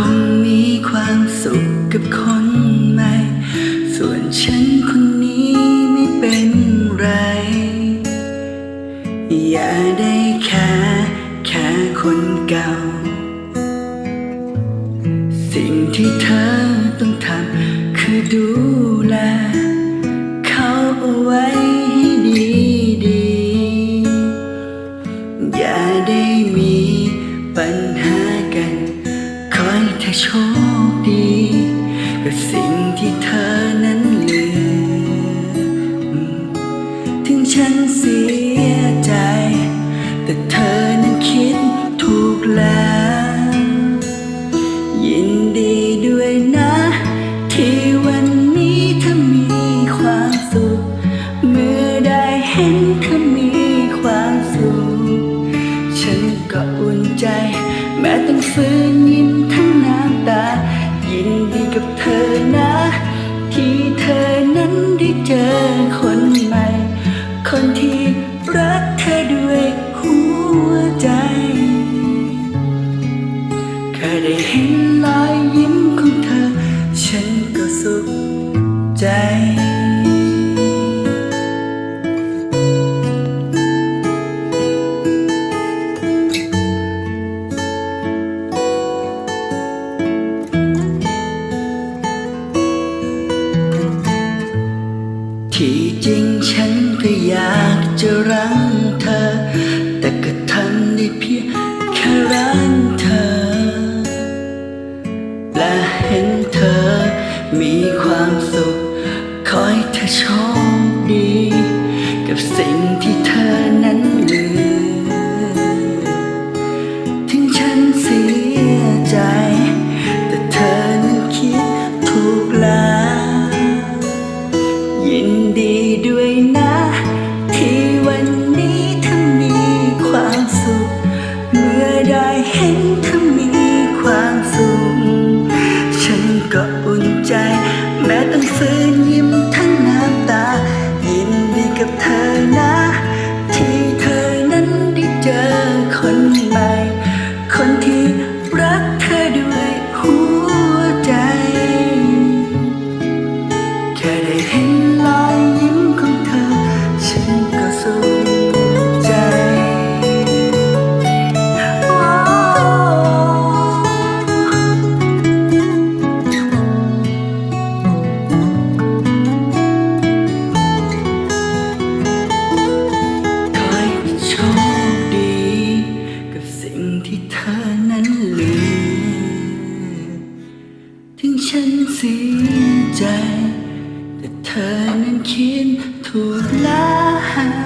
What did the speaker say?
คงมีความสุขกับคนใหม่ ส่วนฉันคนนี้ไม่เป็นไร อย่าได้แค่แค่คนเก่า สิ่งที่เธอต้องทำคือดูแล เขาเอาไว้ให้ดีดีๆอย่าได้มีปัญหา โชคดีกับสิ่งที่เธอนั้นเหลืออืมถึงฉันเสียใจ แต่เธอนั้นคิดถูกแล้ว ยินดีด้วยนะ ที่วันนี้เธอมีความสุข เมื่อได้เห็นเธอมีความสุข ฉันก็อุ่นใจ แม้ต้องฝืนยิ้ม แค่ได้เห็นรอยยิ้มของเธอ ฉันก็สุขใจ และเห็นเธอมีความสุขขอให้เธอโชคดี กับสิ่งที่เธอนั้นเหลือถึงฉันเสียใจ แต่เธอนั้นคิดถูกแล้วยินดีด้วยนะ ที่วันนี้เธอมีความสุข เมื่อได้เห็นเธอ แม้ต้องฝืนยิ้มทั้งน้ำตา ยินดีกับเธอนะ ที่เธอนั้นได้เจอคนใหม่ คนที่ ที่เธอนั้นเหลือถึงฉันเสียใจ แต่เธอนั้นคิดถูกแล้ว